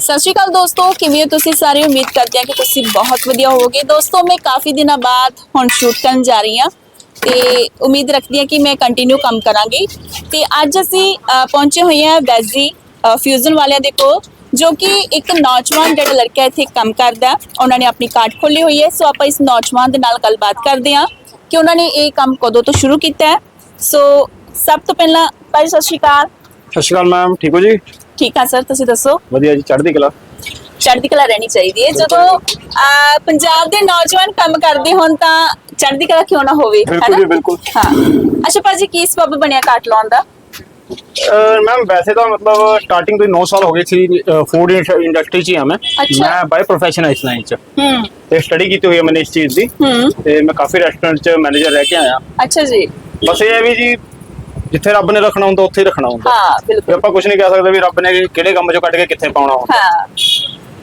ਸਤਿ ਸ਼੍ਰੀ ਅਕਾਲ ਦੋਸਤੋ, ਕਿਵੇਂ ਹੋ ਤੁਸੀਂ ਸਾਰੇ? ਉਮੀਦ ਕਰਦੇ ਹਾਂ ਕਿ ਤੁਸੀਂ ਬਹੁਤ ਵਧੀਆ ਹੋਵੋਗੇ। ਦੋਸਤੋ, ਮੈਂ ਕਾਫੀ ਦਿਨਾਂ ਬਾਅਦ ਹੁਣ ਸ਼ੂਟ ਕਰਨ ਜਾ ਰਹੀ ਹਾਂ ਤੇ ਉਮੀਦ ਰੱਖਦੀ ਹਾਂ ਕਿ ਮੈਂ ਕੰਟੀਨਿਊ ਕੰਮ ਕਰਾਂਗੀ। ਤੇ ਅੱਜ ਅਸੀਂ ਪਹੁੰਚੇ ਹੋਏ ਹਾਂ ਵੈਜ਼ੀ ਫਿਊਜ਼ਨ ਵਾਲਿਆਂ ਦੇ ਕੋਲ, ਜੋ ਕਿ ਇੱਕ ਨੌਜਵਾਨ ਜਿਹੜਾ ਲੜਕਾ ਇੱਥੇ ਕੰਮ ਕਰਦਾ ਉਹਨਾਂ ਨੇ ਆਪਣੀ ਕਾਰਟ ਖੋਲੀ ਹੋਈ ਹੈ। ਸੋ ਆਪਾਂ ਇਸ ਨੌਜਵਾਨ ਦੇ ਨਾਲ ਗੱਲਬਾਤ ਕਰਦੇ ਹਾਂ ਕਿ ਉਹਨਾਂ ਨੇ ਇਹ ਕੰਮ ਕਦੋਂ ਤੋਂ ਸ਼ੁਰੂ ਕੀਤਾ ਹੈ। ਸੋ ਸਭ ਤੋਂ ਪਹਿਲਾਂ ਭਾਈ ਸਤਿ ਸ਼੍ਰੀ ਅਕਾਲ। ਸਤਿ ਸ਼੍ਰੀ ਅਕਾਲ ਮੈਮ, ਠੀਕ ਹੋ ਜੀ? ਠੀਕ ਆ ਸਰ ਤੁਸੀਂ ਦੱਸੋ? ਵਧੀਆ ਜੀ ਚੜ੍ਹਦੀ ਕਲਾ। ਚੜ੍ਹਦੀ ਕਲਾ ਰਹਿਣੀ ਚਾਹੀਦੀ ਹੈ। ਜਦੋਂ ਅਹ, ਪੰਜਾਬ ਦੇ ਨੌਜਵਾਨ ਕੰਮ ਕਰਦੇ ਹੋਣ ਤਾਂ ਚੜ੍ਹਦੀ ਕਲਾ ਕਿਉਂ ਨਾ ਹੋਵੇ ਬਿਲਕੁਲ ਜੀ? ਬਿਲਕੁਲ। ਹਾਂ। ਅੱਛਾ ਭਾਜੀ ਕੀ ਸਬਬ ਬਣਿਆ ਕਾਟ ਲਾਉਣ ਦਾ? ਮੈਮ ਵੈਸੇ ਤਾਂ ਮਤਲਬ ਸਟਾਰਟਿੰਗ ਤੋਂ 9 ਸਾਲ ਹੋ ਗਏ ਸੀ ਫੂਡ ਇੰਡਸਟਰੀ 'ਚ ਹੀ ਹਾਂ ਮੈਂ। ਅੱਛਾ। ਮੈਂ ਬਾਈ ਪ੍ਰੋਫੈਸ਼ਨ ਇਸ ਲਾਈਨ 'ਚ ਹੂੰ। ਤੇ ਸਟੱਡੀ ਕੀਤੀ ਹੋਈ ਹੈ ਮੈਨੇ ਇਸ ਚੀਜ਼ ਦੀ। ਹੂੰ। ਤੇ ਮੈਂ ਕਾਫੀ ਰੈਸਟੋਰੈਂਟ 'ਚ ਮੈਨੇਜਰ ਰਹਿ ਕੇ ਆਇਆ। ਅੱਛਾ ਜੀ। ਬਸ ਇਹ ਹੈ ਵੀ ਜੀ ਜਿੱਥੇ ਰੱਬ ਨੇ ਰੱਖਣਾ ਹੁੰਦਾ ਉੱਥੇ ਹੀ ਰੱਖਣਾ ਹੁੰਦਾ। ਹਾਂ ਤੇ ਬਿਲਕੁਲ ਆਪਾਂ ਕੁਝ ਨਹੀਂ ਕਹਿ ਸਕਦੇ ਵੀ ਰੱਬ ਨੇ ਕਿਹੜੇ ਕੰਮ 'ਚੋਂ ਕੱਢ ਕੇ ਕਿੱਥੇ ਪਾਉਣਾ ਹੁੰਦਾ। ਹਾਂ।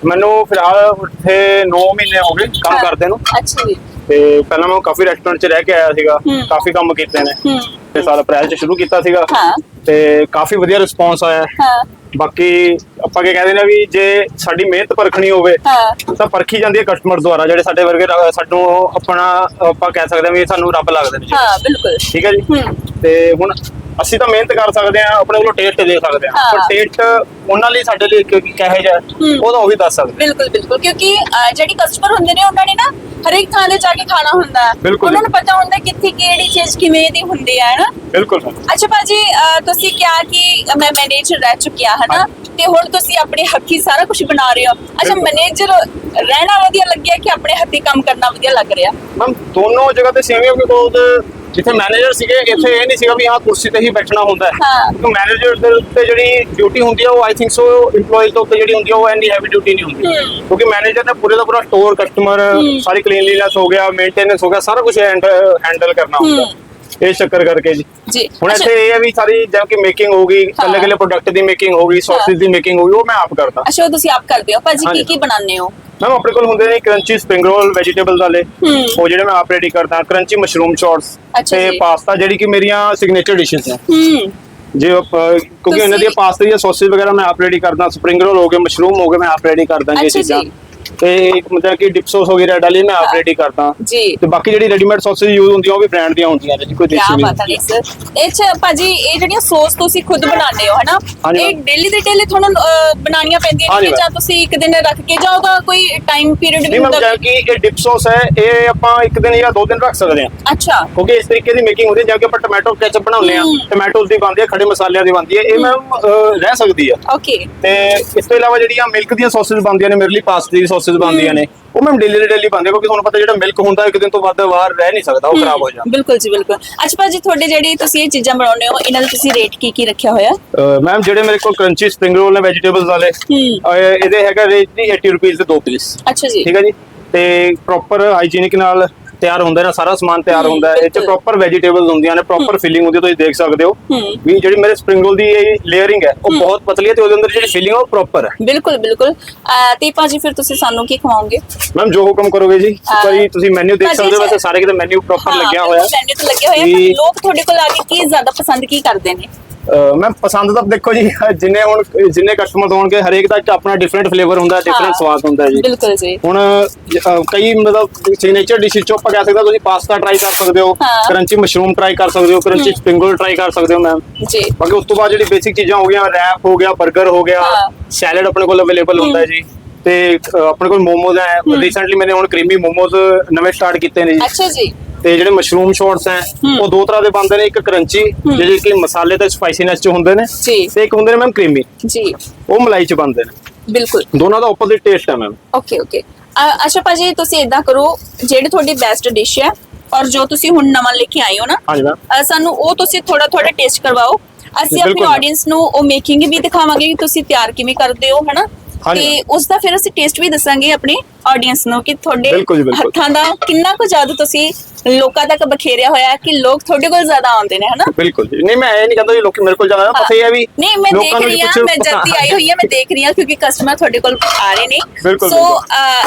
ਮੈਨੂੰ ਫਿਲਹਾਲ ਉੱਥੇ 9 ਮਹੀਨੇ ਹੋ ਗਏ ਕੰਮ ਹਾਂ। ਕਰਦੇ ਨੂੰ। ਅੱਛਾ ਜੀ। ਤੇ ਪਹਿਲਾਂ ਮੈਂ ਕਾਫੀ ਰੈਸਟੋਰੈਂਟ 'ਚ ਰਹਿ ਕੇ ਆਇਆ ਸੀਗਾ। ਹੂੰ। ਕਾਫੀ ਕੰਮ ਕੀਤੇ ਨੇ। ਹੂੰ। ਤੇ ਸਾਲ ਅਪ੍ਰੈਲ 'ਚ ਸ਼ੁਰੂ ਕੀਤਾ ਸੀਗਾ। ਹਾਂ। ਤੇ ਕਾਫੀ ਵਧੀਆ ਰਿਸਪੌਂਸ ਆਇਆ। ਹਾਂ। ਬਾਕੀ ਆਪਾਂ ਕੀ ਕਹਿੰਦੇ ਨੇ ਵੀ ਜੇ ਸਾਡੀ ਮਿਹਨਤ ਪਰਖਣੀ ਹੋਵੇ ਹਾਂ। ਤਾਂ ਪਰਖੀ ਜਾਂਦੀ ਹੈ ਕਸਟਮਰ ਦੁਆਰਾ ਜਿਹੜੇ ਸਾਡੇ ਵਰਗੇ ਰ- ਸਾਨੂੰ ਆਪਣਾ ਆਪਾਂ ਕਹਿ ਸਕਦੇ ਹਾਂ ਵੀ ਸਾਨੂੰ ਰੱਬ ਲੱਗਦੇ ਨੇ ਜੀ। ਹਾਂ ਬਿਲਕੁਲ। ਠੀਕ ਹੈ ਜੀ? ਹੂੰ। ਤੇ ਹੁਣ ਅਸੀਂ ਤਾਂ ਮਿਹਨਤ ਕਰ ਸਕਦੇ ਹਾਂ ਆਪਣੇ ਕੋਲੋਂ ਟੇਸਟ ਦੇ ਸਕਦੇ ਹਾਂ ਹਾਂ। ਪਰ ਟੇਸਟ ਉਹਨਾਂ ਲਈ ਸਾਡੇ ਲਈ ਕਿ- ਕਿਹੋ ਜਿਹਾ ਹੈ, ਹੂੰ। ਉਹ ਤਾਂ ਉਹ ਵੀ ਦੱਸ ਸਕਦੇ ਬਿਲਕੁਲ ਬਿਲਕੁਲ ਕਿਉਂਕਿ ਅਹ, ਜਿਹੜੀ ਕਸਟਮਰ ਹੁੰਦੇ ਨੇ ਉਹਨਾਂ ਨੇ ਨਾ ਹਰੇਕ ਥਾਂ ਤੇ ਜਾ ਕੇ ਖਾਣਾ ਹੁੰਦਾ ਹੈ। ਬਿਲਕੁਲ। ਉਹਨਾਂ ਨੂੰ ਪਤਾ ਹੁੰਦਾ ਕਿੱਥੇ ਕਿਹੜੀ ਚੀਜ਼ ਕਿਵੇਂ ਦੀ ਹੁੰਦੀ ਹੈ ਨਾ ਬਿਲਕੁਲ। ਅੱਛਾ ਭਾਜੀ ਅਹ ਤੁਸੀਂ ਕਿਹਾ ਕਿ ਮੈਂ ਮੈਨੇਜਰ ਰਹਿ ਚੁੱਕਿਆ ਹੈ ਨਾ ਤੇ ਹੁਣ ਤੁਸੀਂ ਆਪਣੇ ਹੱਥੀ ਸਾਰਾ ਕੁਝ ਬਣਾ ਰਹੇ ਹੋ ਅੱਛਾ ਬਿਲਕੁਲ। ਮੈਨੇਜਰ ਰਹਿਣਾ ਵਧੀਆ ਲੱਗਿਆ ਕਿ ਆਪਣੇ ਹੱਥੀ ਕੰਮ ਕਰਨਾ ਵਧੀਆ ਲੱਗ ਰਿਹਾ ਮੈਮ ਦੋਨੋਂ ਜਗ੍ਹਾ ਤੇ ਸੇਮ ਹੀ ਕਿਉਂਕਿ ਉਹ ਜਿੱਥੇ ਮੈਨੇਜਰ ਸੀਗੇ ਇੱਥੇ ਇਹ ਨਹੀਂ ਸੀਗਾ ਵੀ ਹਾਂ ਕੁਰਸੀ ਤੇ ਹੀ ਬੈਠਣਾ ਹੁੰਦਾ ਹੈ। ਕਿਉਂਕਿ ਮੈਨੇਜਰ ਦੇ ਉੱਤੇ ਜਿਹੜੀ ਡਿਊਟੀ ਹੁੰਦੀ ਹੈ ਉਹ ਆਈ ਥਿੰਕ ਸੋ EMPLOYEES ਦੇ ਉੱਤੇ ਜਿਹੜੀ ਹੁੰਦੀ ਹੈ ਉਹ ਐਨੀ ਹੈਵੀ ਡਿਊਟੀ ਨਹੀਂ ਹੁੰਦੀ। ਕਿਉਂਕਿ ਮੈਨੇਜਰ ਨੇ ਪੂਰੇ ਦਾ ਪੂਰਾ ਸਟੋਰ ਕਸਟਮਰ। ਸਾਰੀ ਕਲੀਨਲੀਨੈਸ ਹੋ ਗਿਆ ਮੇਨਟੇਨੈਂਸ ਹੋ ਗਿਆ ਸਾਰਾ ਕੁਝ ਹੈਂਡਲ ਕਰਨਾ ਹੁੰਦਾ। ਇਹ ਚੱਕਰ ਕਰਕੇ ਜੀ। ਜੀ। ਹੁਣ ਅੱਛਾ। ਇੱਥੇ ਇਹ ਹੈ ਵੀ ਸਾਰੀ ਜਿਵੇਂ ਕਿ ਮੇਕਿੰਗ ਹੋ। ਗਈ ਕੱਲੇ ਕੱਲੇ ਪ੍ਰੋਡਕਟ ਦੀ ਮੇਕਿੰਗ ਹੋ। ਗਈ ਸੌਸੇਜ ਦੀ ਮੇਕਿੰਗ ਹੋ ਗਈ ਉਹ ਮੈਂ ਆਪ ਕਰਦਾ। ਅੱਛਾ ਉਹ ਤੁਸੀਂ ਆਪ ਕਰਦੇ ਹੋ। ਭਾਜੀ ਕੀ ਹਾਂਜੀ। ਕੀ ਬਣਾਉਂਦੇ ਹੋ? ਮੈਮ ਆਪਣੇ ਕੋਲ ਹੁੰਦੇ ਨੇ ਕਰੰਚੀ ਸਪ੍ਰਿੰਗ ਰੋਲ ਵੈਜੀਟੇਬਲ ਵਾਲੇ। ਹੂੰ। ਉਹ ਜਿਹੜੇ ਮੈਂ ਆਪ ਰੈਡੀ ਕਰਦਾ ਕਰੰਚੀ ਮਸ਼ਰੂਮ ਅੱਛਾ ਤੇ ਜੀ। ਪਾਸਤਾ ਜਿਹੜੀ ਕਿ ਮੇਰੀਆਂ ਸਿਗਨੇਚਰ ਡਿਸ਼ਸ ਨੇ। ਹੂੰ। ਜੇ ਆਪਾਂ- ਕਿਉਂਕਿ ਇਹਨਾਂ ਦੀਆਂ ਤੁਸੀਂ- ਪਾਸਤਾ ਦੀਆਂ ਸੌਸੇਜ ਵਗੈਰਾ ਮੈਂ ਆਪ ਰੈਡੀ ਕਰਦਾ ਸਪ੍ਰਿੰਗ ਰੋਲ ਹੋ ਗਏ ਮਸ਼ਰੂਮ ਹੋ ਗਏ ਮੈਂ ਆਪ ਰੈਡੀ ਕਰਦਾ ਇਹ ਅੱਛਾ ਚੀਜ਼ਾਂ। ਜੀ। ਤੇ ਇੱਕ ਮਤਲਬ ਕਿ ਡਿਪ ਸੌਸ ਹੋ ਗਈ ਰੈਡ ਵਾਲੀ ਮੈਂ ਆਪ ਹਾਂ। ਰੈਡੀ ਕਰਦਾ। ਜੀ। ਤੇ ਬਾਕੀ ਜਿਹੜੀ ਰੈਡੀਮੇਡ ਸੌਸੇਜ ਯੂਜ਼ ਹੁੰਦੀਆਂ ਉਹ ਵੀ ਬ੍ਰਾਂਡ ਦੀਆਂ ਹੁੰਦੀਆਂ ਨੇ ਜੀ ਕੋਈ ਦੇਸੀ ਬਾਤ ਹੈ ਨਹੀਂ ਸਰ ਇਹ ਚ ਭਾਜੀ ਇਹ ਜਿਹੜੀਆਂ ਸੌਸ ਤੁਸੀਂ ਖੁਦ ਬਣਾਉਂਦੇ ਹੋ ਹਨਾ? ਹਾਂਜੀ ਇਹ ਮੈਮ। ਡੇਲੀ ਦੇ ਡੇਲੀ ਤੁਹਾਨੂੰ ਅਹ, ਬਣਾਉਣੀਆਂ ਪੈਂਦੀਆਂ ਨੇ ਕਿ ਮੈਮ। ਜਾਂ ਤੁਸੀਂ ਇੱਕ ਦਿਨ ਰੱਖ ਕੇ ਜਾਓਗਾ ਕੋਈ ਟਾਈਮ ਪੀਰੀਅਡ ਵੀ ਨਹੀਂ ਮੈਮ ਹੁੰਦਾ ਕਿ ਇਹ ਡਿਪ ਸੌਸ ਹੈ ਇਹ ਆਪਾਂ ਇੱਕ ਦਿਨ ਜਾਂ ਦੋ ਦਿਨ ਰੱਖ ਸਕਦੇ ਹਾਂ। ਅੱਛਾ। ਕਿਉਂਕਿ ਇਸ ਤਰੀਕੇ ਦੀ ਮੇਕਿੰਗ ਹੁੰਦੀ ਹੈ ਜਿਵੇਂ ਕਿ ਆਪਾਂ ਟੋਮੈਟੋ ਕੈਚਅਪ ਬਣਾਉਂਦੇ ਆ ਹਮ। ਟੋਮੈਟੋਸ ਦੀ ਬਣਦੀ ਹੈ ਖੜੇ ਮਸਾਲਿਆਂ ਦੀ ਬਣਦੀ ਹੈ ਇਹ ਮੈਮ ਰਹਿ ਸਕਦੀ ਆ ਓਕੇ ਤੇ ਇਸ ਤੋਂ ਇਲਾਵਾ ਜਿਹੜੀਆਂ ਮਿਲਕ ਦੀਆਂ ਸੌਸੇਜ ਬਣਦੀਆਂ ਨੇ ਮੇਰੇ ਲਈ ਪਾਸਤਾ ਦੀ ਸੌਸੇਜ ਬਣਦੀਆਂ ਨੇ। ਉਹ ਮੈਮ ਡੇਲੀ ਦੇ ਡੇਲੀ ਬਣਦੇ ਕਿਉਂਕਿ ਤੁਹਾਨੂੰ ਪਤਾ ਜਿਹੜਾ ਮਿਲਕ ਹੁੰਦਾ ਇੱਕ ਦਿਨ ਤੋਂ ਵੱਧ ਬਾਹਰ ਰਹਿ ਨਹੀਂ ਸਕਦਾ ਉਹ ਖਰਾਬ ਹੋ ਜਾਂਦਾ। ਬਿਲਕੁਲ ਜੀ ਬਿਲਕੁਲ। ਅੱਛਾ ਭਾਜੀ ਤੁਹਾਡੇ ਜਿਹੜੇ ਤੁਸੀਂ ਇਹ ਚੀਜ਼ਾਂ ਬਣਾਉਂਦੇ ਹੋ ਇਹਨਾਂ ਦਾ ਤੁਸੀਂ ਰੇਟ ਕੀ ਕੀ ਰੱਖਿਆ ਹੋਇਆ? ਮੈਮ ਜਿਹੜੇ ਮੇਰੇ ਕੋਲ ਕਰੰਚੀ ਸਪ੍ਰਿੰਗ ਰੋਲ ਨੇ ਵੈਜੀਟੇਬਲਸ ਵਾਲੇ ਇਹਦੇ ਹੈਗਾ ਰੇਟ ਜੀ 80 ਰੁਪਏ ਦੇ ਦੋ ਪੀਸ ਅੱਛਾ ਜੀ। ਠੀਕ ਹੈ ਜੀ? ਤੇ ਪ੍ਰੋਪਰ ਹਾਈਜੀਨਿਕ ਨਾਲ ਤਿਆਰ ਹੁੰਦਾ ਨਾ ਸਾਰਾ ਸਮਾਨ ਤਿਆਰ ਹੁੰਦਾ ਹੈ। ਇਹ ਚ। ਪ੍ਰੋਪਰ ਵੈਜੀਟੇਬਲਸ ਹੁੰਦੀਆਂ ਨੇ ਪ੍ਰੋਪਰ ਫਿਲਿੰਗ ਹੁੰਦੀ ਹੈ ਤੁਸੀਂ ਦੇਖ ਸਕਦੇ ਹੋ। ਹੂੰ। ਵੀ ਜਿਹੜੀ ਮੇਰੇ ਸਪ੍ਰਿੰਗ ਰੋਲ ਦੀ ਇਹ ਲੇਅਰਿੰਗ ਹੈ ਉਹ ਬਹੁਤ ਪਤਲੀ ਹੈ ਤੇ ਉਹਦੇ ਅੰਦਰ ਜਿਹੜੀ ਫਿਲਿੰਗ ਹੈ ਉਹ ਪ੍ਰੋਪਰ ਹੈ। ਬਿਲਕੁਲ ਬਿਲਕੁਲ। ਤੇ ਭਾਜੀ ਫਿਰ ਤੁਸੀਂ ਸਾਨੂੰ ਕੀ ਖਵਾਓਗੇ? ਮੈਮ ਜੋ ਹੁਕਮ ਕਰੋਗੇ ਜੀ ਹਾਂ। ਵਾਰੀ ਤੁਸੀਂ ਮੈਨੂ ਦੇਖ ਭਾਜੀ ਸਕਦੇ ਹੋ ਵੈਸੇ ਸਾਰੇ ਕਿਤੇ ਮੈਨੂ ਪ੍ਰੋਪਰ ਲੱਗਿਆ ਹੋਇਆ। ਹੈ ਮੈਨੂ ਤੇ ਲੱਗਿਆ ਹੋਇਆ ਪਰ ਲੋਕ ਤੁਹਾਡੇ ਕੋਲ ਆ ਕੇ ਕੀ ਜ਼ਿਆਦਾ ਪਸੰਦ ਕੀ ਕਰਦੇ ਨੇ? ਮੈਮ ਪਸੰਦ ਤਾਂ ਦੇਖੋ ਜੀ ਜਿੰਨੇ ਹੁਣ ਜਿੰਨੇ ਕਸਟਮਰ ਹੋਣਗੇ ਹਰੇਕ ਦਾ ਆਪਣਾ ਡਿਫਰੈਂਟ ਫਲੇਵਰ ਹੁੰਦਾ। ਡਿਫਰੈਂਟ ਸਵਾਦ ਹੁੰਦਾ ਜੀ। ਬਿਲਕੁਲ ਜੀ। ਹੁਣ ਕਈ ਮਤਲਬ ਸਿਗਨੇਚਰ ਡਿਸ਼ ਚੋਂ ਆਪਾਂ ਕਹਿ ਸਕਦੇ ਤੁਸੀਂ ਪਾਸਤਾ ਟਰਾਈ ਕਰ ਸਕਦੇ ਹੋ। ਕਰੰਚੀ ਮਸ਼ਰੂਮ ਟਰਾਈ ਕਰ ਸਕਦੇ ਹੋ ਕਰੰਚੀ ਸਪ੍ਰਿੰਗ ਰੋਲ ਟਰਾਈ ਕਰ ਸਕਦੇ ਹੋ ਮੈਮ ਜੀ। ਬਾਕੀ ਉਸ ਤੋਂ ਬਾਅਦ ਜਿਹੜੀ ਬੇਸਿਕ ਚੀਜ਼ਾਂ ਹੋ ਗਈਆਂ ਰੈਪ ਹੋ ਗਿਆ 버ਗਰ ਹੋ ਗਿਆ। ਸੈਲਡ ਆਪਣੇ ਕੋਲ ਅਵੇਲੇਬਲ ਹੁੰਦਾ ਜੀ। ਤੇ ਆਪਣੇ ਕੋਲ ਮੋਮੋਜ਼ ਹੈ। ਰੀਸੈਂਟਲੀ ਮੈंने ਹੁਣ ਕ੍ਰੀਮੀ ਮੋਮੋਜ਼ ਨਵੇਂ ਸਟਾਰਟ ਕੀਤੇ ਨੇ ਜੀ। ਅੱਛਾ ਜੀ। ਤੇ ਜਿਹੜੇ ਮਸ਼ਰੂਮ ਸ਼ੋਰਟਸ ਐ ਉਹ ਦੋ ਤਰ੍ਹਾਂ ਦੇ ਬਣਦੇ ਨੇ ਇੱਕ ਕਰੰਚੀ ਜਿਹੜੇ ਕਿ ਮਸਾਲੇ ਤੇ ਸਪਾਈਸੀਨੈਸ ਚ ਹੁੰਦੇ ਨੇ ਤੇ ਇੱਕ ਹੁੰਦੇ ਨੇ ਮੈਮ ਕ੍ਰੀਮੀ। ਜੀ। ਉਹ ਮਲਾਈ ਚ ਬਣਦੇ ਨੇ। ਬਿਲਕੁਲ। ਦੋਨਾਂ ਦਾ ਆਪੋਜ਼ਿਟ ਟੇਸਟ ਹੈ ਮੈਮ। Okay okay. ਅੱਛਾ ਭਾਜੀ ਤੁਸੀਂ ਇਦਾਂ ਕਰੋ ਜਿਹੜੀ ਤੁਹਾਡੀ ਬੈਸਟ ਡਿਸ਼ ਹੈ ਔਰ ਜੋ ਤੁਸੀਂ ਹੁਣ ਨਵਾਂ ਲੈ ਕੇ ਆਏ ਹੋ ਨਾ ਸਾਨੂੰ ਉਹ ਤੁਸੀਂ ਥੋੜਾ ਥੋੜਾ ਟੇਸਟ ਕਰਵਾਓ। ਅਸੀਂ ਆਪਣੀ ਆਡੀਅנס ਨੂੰ ਉਹ ਮੇਕਿੰਗ ਵੀ ਦਿਖਾਵਾਂਗੇ ਕਿ ਤੁਸੀਂ ਤਿਆਰ ਕਿਵੇਂ ਕਰਦੇ ਹੋ ਹਨਾ? ਤੇ ਉਸ ਦਾ ਫਿਰ ਅਸੀਂ ਟੇਸਟ ਵੀ ਦੱਸਾਂਗੇ ਆਪਣੇ ਆਡੀਅנס ਨੂੰ ਕਿ ਤੁਹਾਡੇ ਹੱਥਾਂ ਦਾ ਕਿੰਨਾ ਕੁ ਜਾਦੂ ਤੁਸੀਂ ਲੋਕਾਂ ਤੱਕ ਬਖੇਰਿਆ ਹੋਇਆ ਹੈ ਕਿ ਲੋਕ ਤੁਹਾਡੇ ਕੋਲ ਜ਼ਿਆਦਾ ਆਉਂਦੇ ਨੇ ਹਨਾ? ਬਿਲਕੁਲ ਜੀ। ਨਹੀਂ ਮੈਂ ਇਹ ਨਹੀਂ ਕਹਿੰਦਾ ਜੀ ਲੋਕੀ ਮੇਰੇ ਕੋਲ ਜ਼ਿਆਦਾ ਪਤਾ ਇਹ ਹੈ ਵੀ ਨਹੀਂ ਮੈਂ ਦੇਖ ਰਹੀ ਵੀ ਹਾਂ ਮੈਂ ਜਦ ਦੀ ਆਈ ਹੋਈ ਹਾਂ ਮੈਂ ਦੇਖ ਰਹੀ ਹਾਂ ਕਿਉਂਕਿ ਕਸਟਮਰ ਤੁਹਾਡੇ ਕੋਲ ਆ ਰਹੇ ਨੇ। ਸੋ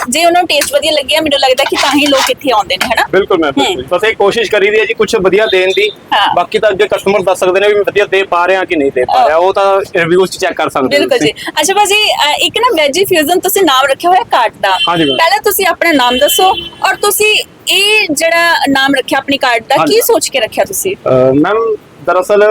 ਜੇ ਉਹਨਾਂ ਨੂੰ ਟੇਸਟ ਵਧੀਆ ਲੱਗਿਆ ਮੈਨੂੰ ਲੱਗਦਾ ਕਿ ਤਾਂ ਹੀ ਲੋਕ ਇੱਥੇ ਆਉਂਦੇ ਨੇ ਹਨਾ? ਬਿਲਕੁਲ ਮੈਂ ਬਸ ਇਹ ਕੋਸ਼ਿਸ਼ ਕਰੀ ਦੀ ਹੈ ਜੀ ਕੁਝ ਵਧੀਆ ਦੇਣ ਦੀ। ਹਾਂ। ਬਾਕੀ ਤਾਂ ਅੱਗੇ ਕਸਟਮਰ ਦੱਸ ਸਕਦੇ ਨੇ ਵੀ ਵਧੀਆ ਦੇ ਪਾ ਰਿਹਾ ਕਿ ਨਹੀਂ ਦੇ ਪਾ ਰਿਹਾ। ਉਹ ਤਾਂ ਰਿਵਿਊਜ਼ ਚ ਚੈੱਕ ਕਰ ਸਕਦੇ ਹੋ ਬਿਲਕੁਲ ਜੀ। ਅੱਛਾ ਭਾਜੀ ਇੱਕ ਨਾ ਵੈਜੀ ਫਿਊਜ਼ਨ ਤੁਸੀਂ ਨਾਮ ਰੱਖਿਆ ਹੋਇਆ ਕਾਰਟ ਦਾ। ਪਹਿਲਾਂ ਤੁਸੀਂ ਆਪਣਾ ਨਾਮ ਦੱਸੋ ਔਰ ਤੁਸੀਂ ਇਹ ਜਿਹੜਾ ਨਾਮ ਰੱਖਿਆ ਆਪਣੀ ਕਾਰਟ ਦਾ। ਕੀ ਸੋਚ ਕੇ ਰੱਖਿਆ ਤੁਸੀਂ ਮੈਮ ਦਰਅਸਲ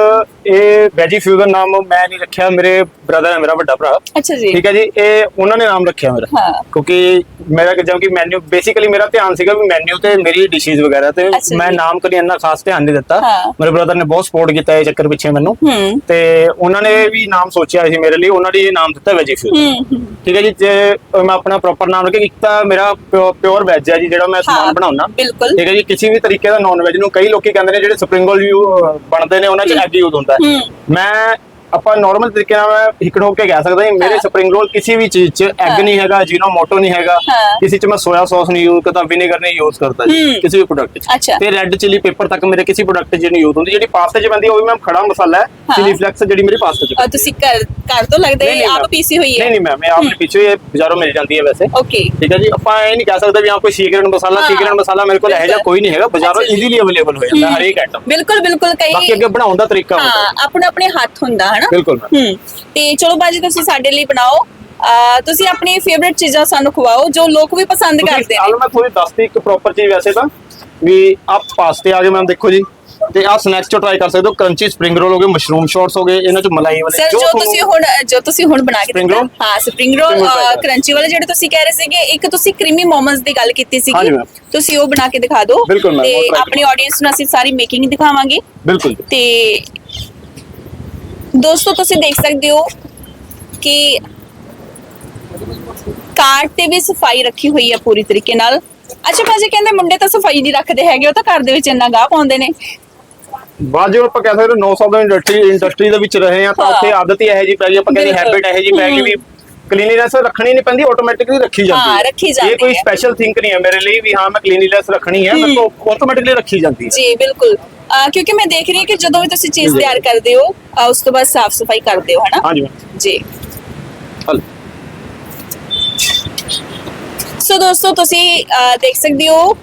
ਇਹ ਵੈਜੀ ਫਿਊਜ਼ਨ ਨਾਮ ਮੈਂ ਨਹੀਂ ਰੱਖਿਆ ਮੇਰੇ ਬ੍ਰਦਰ ਹੈ ਮੇਰਾ ਵੱਡਾ ਭਰਾ। ਅੱਛਾ ਜੀ। ਠੀਕ ਹੈ ਜੀ ਇਹ ਉਹਨਾਂ ਨੇ ਨਾਮ ਰੱਖਿਆ ਮੇਰਾ। ਹਾਂ। ਕਿਉਂਕਿ ਮੇਰਾ ਕਿ ਜਿਵੇਂ ਕਿ ਮੈਨੂ ਬੇਸਿਕਲੀ ਮੇਰਾ ਧਿਆਨ ਸੀਗਾ ਵੀ ਮੈਨੂ ਤੇ ਮੇਰੀ ਡਿਸ਼ੇਸ ਵਗੈਰਾ ਤੇ ਮੈਂ। ਨਾਮ ਕਦੀ ਇੰਨਾ ਖਾਸ ਧਿਆਨ ਨਹੀਂ ਦਿੱਤਾ। ਮੇਰੇ ਬ੍ਰਦਰ ਨੇ ਬਹੁਤ ਸਪੋਰਟ ਕੀਤਾ ਇਹ ਚੱਕਰ ਪਿੱਛੇ ਮੈਨੂੰ। ਤੇ ਉਹਨਾਂ ਨੇ ਵੀ ਨਾਮ ਸੋਚਿਆ ਸੀ ਮੇਰੇ ਲਈ ਉਹਨਾਂ ਨੇ ਇਹ ਨਾਮ ਦਿੱਤਾ ਵੈਜੀ ਫਿਊਜ਼ਨ ਠੀਕ ਹੈ ਜੀ ਮੈਂ ਆਪਣਾ ਪ੍ਰੋਪਰ ਨਾਮ ਰੱਖਿਆ। ਇੱਕ ਤਾਂ ਮੇਰਾ ਪਿਓਰ ਵੈਜ ਹੈ ਜੀ ਜਿਹੜਾ ਮੈਂ ਸਮਾਨ ਬਣਾਉਣਾ ਠੀਕ ਹੈ ਜੀ ਕਿਸੇ ਵੀ ਤਰੀਕੇ ਦਾ ਨਾਨ ਵੈਜ ਨੂੰ ਕਈ ਲੋਕੀ ਕਹਿੰਦੇ ਨੇ ਜਿਹੜੇ ਸਪਰਿੰਗ ਰੋਲ ਬਣਦੇ ਨੇ ਉਹਨਾਂ 'ਚ ਐਗ ਯੂਜ਼ ਹੁੰਦਾ ਹੂੰ। ਮੈਂ ਆਪਾਂ ਨਾਰਮਲ ਤਰੀਕੇ ਨਾਲ ਹਿੱਕੜ ਹੋ ਕੇ ਕਹਿ ਸਕਦਾ ਹਾਂ ਮੇਰੇ। ਸਪਰਿੰਗ ਰੋਲ ਕਿਸੇ ਵੀ ਚੀਜ਼ 'ਚ। ਐਗ ਨਹੀਂ ਹੈਗਾ ਜੀਨੋ ਮੋਟੋ ਨਹੀਂ ਹੈਗਾ। ਕਿਸੇ 'ਚ ਮੈਂ ਸੋਇਆ ਸੌਸ ਨਹੀਂ ਯੂਜ਼ ਕਰਦਾ ਵਿਨੇਗਰ ਨਹੀਂ ਯੂਜ਼ ਕਰਦਾ ਜੀ। ਕਿਸੇ ਵੀ ਪ੍ਰੋਡਕਟ 'ਚ। ਤੇ ਰੈੱਡ ਚਿਲੀ ਪੇਪਰ ਤੱਕ ਮੇਰੇ ਕਿਸੇ ਪ੍ਰੋਡਕਟ 'ਚ ਨਹੀਂ ਯੂਜ਼ ਹੁੰਦੀ ਜਿਹੜੀ ਪਾਸਤੇ 'ਚ ਹੈ ਉਹ ਵੀ ਮੈਂ ਖੜਾ ਮਸਾਲਾ ਹੈ। ਚਿਲੀ ਫਲੈਕਸ ਜਿਹੜੀ ਮੇਰੀ ਪਾਸਤੇ 'ਚ ਤੁਸੀਂ ਘਰ ਘਰ ਤੋਂ ਲੱਗਦਾ ਹੈ ਆਪ ਪੀਸੀ ਹੋਈ ਹੈ ਨਹੀਂ ਨਹੀਂ ਮੈਂ ਮੈਂ ਆਪਣੇ ਪਿੱਛੇ ਇਹ ਬਾਜ਼ਾਰੋਂ ਮਿਲ ਜਾਂਦੀ ਹੈ ਵੈਸੇ ਓਕੇ ਠੀਕ ਹੈ ਜੀ ਆਪਾਂ ਇਹ ਨਹੀਂ ਕਹਿ ਸਕਦੇ ਵੀ ਹਾਂ ਕੋਈ ਸੀਕ੍ਰੇਟ ਮਸਾਲਾ। ਸੀਕ੍ਰੇਟ ਮਸਾਲਾ ਮੇਰੇ ਕੋਲ ਇਹੋ ਜਿਹਾ ਕੋਈ ਨਹੀਂ ਹੈਗਾ ਬਾਜ਼ਾਰੋਂ ਜੀ। ਈਜ਼ੀਲੀ ਅਵੇਲੇਬਲ ਹੋ ਜਾਂਦਾ ਹਰੇਕ ਆਈਟਮ ਬਿਲਕੁਲ ਬਿਲਕੁਲ ਬਾਕੀ ਕਈ ਅੱਗੇ ਬਣਾਉਣ ਦਾ ਤਰੀਕਾ ਹੁੰਦਾ ਹਾਂ ਆਪਣੇ ਆਪਣੇ ਹੱਥ ਹੁੰਦਾ ਹਨਾ? ਬਿਲਕੁਲ ਹੂੰ। ਤੇ ਚਲੋ ਬਾਜੀ ਤੁਸੀਂ ਸਾਡੇ ਲਈ ਬਣਾਓ। ਅਹ, ਤੁਸੀਂ ਆਪਣੀ ਫੇਵਰਿਟ ਚੀਜ਼ਾਂ ਸਾਨੂੰ ਖਵਾਓ ਜੋ ਲੋਕ ਵੀ ਪਸੰਦ ਕਰਦੇ ਨੇ। ਮੈਂ ਥੋੜੀ ਦੱਸਦੀ ਇੱਕ ਪ੍ਰੋਪਰ ਚੀਜ਼ ਵੈਸੇ ਤਾਂ ਵੀ ਆਪ ਪਾਸਤੇ ਆ ਗਏ ਮੈਮ ਦੇਖੋ ਜੀ। ਤੇ ਆ ਸਨੈਕਸ ਚੋ ਟਰਾਈ ਕਰ ਸਕਦੇ ਹੋ ਕਰੰਚੀ ਸਪ੍ਰਿੰਗ ਰੋਲ ਹੋ ਗਏ ਮਸ਼ਰੂਮ ਸ਼ਾਰਟਸ ਹੋ ਗਏ ਇਹਨਾਂ ਚ ਮਲਾਈ ਵਾਲੇ ਸਰ ਜੋ ਤੁਹਾਨੂੰ- ਤੁਸੀਂ ਹੁਣ ਜੋ ਤੁਸੀਂ ਹੁਣ ਬਣਾ ਕੇ Spring ਦਿੱਤਾ। roll? ਹਾਂ spring roll Spring roll try ਕਰ। ਕਰੰਚੀ ਵਾਲੇ ਜਿਹੜੇ ਤੁਸੀਂ ਕਹਿ ਰਹੇ ਸੀਗੇ ਇੱਕ ਤੁਸੀਂ ਕ੍ਰੀਮੀ ਮੋਮੋਸ ਦੀ ਗੱਲ ਕੀਤੀ ਹਾਂਜੀ ਸੀਗੀ ma'am। ਤੁਸੀਂ ਉਹ ਬਣਾ ਕੇ ਦਿਖਾ ਦਿਓ। ਬਿਲਕੁਲ ma'am, ਤੇ ਉਹ try ਆਪਣੀ ਆਡੀਅנס ਨੂੰ ਅਸੀਂ ਸਾਰੀ ਮੇਕਿੰਗ ਦਿਖਾਵਾਂਗੇ। ਬਿਲਕੁਲ। ਜੀ। ਤੇ ਦੋਸਤੋ ਤੁਸੀਂ ਦੇਖ ਸਕਦੇ ਹੋ ਕਿ ਕਾਰਟ ਤੇ ਵੀ ਸਫ਼ਾਈ ਰੱਖੀ ਹੋਈ ਹੈ ਪੂਰੀ ਤਰੀਕੇ ਨਾਲ। ਅੱਛਾ ਭਾਜੀ ਕਹਿੰਦੇ ਮੁੰਡੇ ਤਾਂ ਸਫ਼ਾਈ ਨਹੀਂ ਰੱਖਦੇ ਹੈਗੇ ਉਹ ਤਾਂ ਘਰ ਦੇ ਵਿੱਚ ਇੰਨਾ ਗਾਹ ਪਾਉਂਦੇ ਨੇ। ਬਾਅਦ ਜੋ ਆਪਾਂ ਕਹਿ ਸਕਦੇ 9 ਸਾਲ ਦਾ ਇੰਡਸਟਰੀ ਇੰਡਸਟਰੀ ਦੇ ਵਿੱਚ ਰਹੇ ਆ ਤਾਂ ਹਾਂ। ਉੱਥੇ ਆਦਤ ਹੀ ਇਹ ਜੀ ਪੈ ਗਈ ਆਪਾਂ ਕਹਿੰਦੇ। ਹੈਬਿਟ ਇਹ ਜੀ ਪੈ ਗਈ ਵੀ ਕਲੀਨਲੀਨੈਸ ਰੱਖਣੀ ਨਹੀਂ ਪੈਂਦੀ ਆਟੋਮੈਟਿਕਲੀ ਰੱਖੀ ਜਾਂਦੀ ਹਾਂ, ਰੱਖੀ ਜਾਂਦੀ ਇਹ ਕੋਈ ਹੈ। ਸਪੈਸ਼ਲ ਥਿੰਕ ਨਹੀਂ ਹੈ ਮੇਰੇ ਲਈ ਵੀ ਹਾਂ ਮੈਂ ਕਲੀਨਲੀਨੈਸ ਰੱਖਣੀ ਹੈ ਮੈਂ ਆਟੋਮੈਟਿਕਲੀ ਰੱਖੀ ਜਾਂਦੀ ਹੈ। ਜੀ ਬਿਲਕੁਲ। ਅਹ ਕਿਉਂਕਿ ਮੈਂ ਦੇਖ ਰਹੀ ਹਾਂ ਕਿ ਜਦੋਂ ਵੀ ਤੁਸੀਂ ਚੀਜ਼ ਜੀ। ਤਿਆਰ ਕਰਦੇ ਹੋ ਅਹ ਉਸ ਤੋਂ ਬਾਅਦ ਸਾਫ਼ ਸਫ਼ਾਈ ਕਰਦੇ ਹੋ ਹਨਾ? ਹਾਂਜੀ ਮੈਮ ਜੀ। ਹਲ ਸੋ ਦੋਸਤੋ ਤੁਸੀਂ ਅਹ, ਦੇਖ ਸਕਦੇ ਹੋ